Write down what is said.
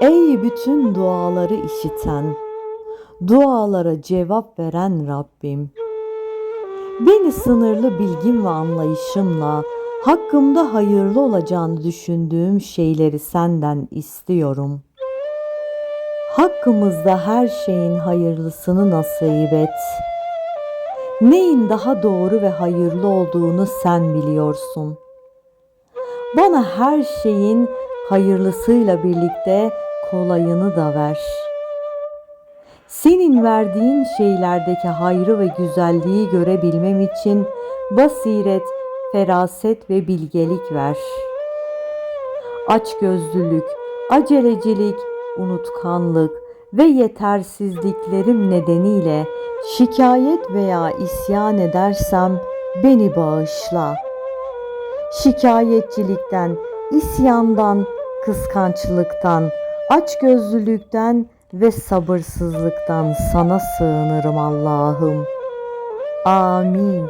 Ey bütün duaları işiten, dualara cevap veren Rabbim. Beni sınırlı bilgim ve anlayışımla hakkımda hayırlı olacağını düşündüğüm şeyleri senden istiyorum. Hakkımızda her şeyin hayırlısını nasip et. Neyin daha doğru ve hayırlı olduğunu sen biliyorsun. Bana her şeyin hayırlısıyla birlikte kolayını da ver. Senin verdiğin şeylerdeki hayrı ve güzelliği görebilmem için basiret, feraset ve bilgelik ver. Açgözlülük, acelecilik, unutkanlık ve yetersizliklerim nedeniyle şikayet veya isyan edersem beni bağışla. Şikayetçilikten, isyandan, kıskançlıktan, açgözlülükten ve sabırsızlıktan sana sığınırım Allah'ım. Amin.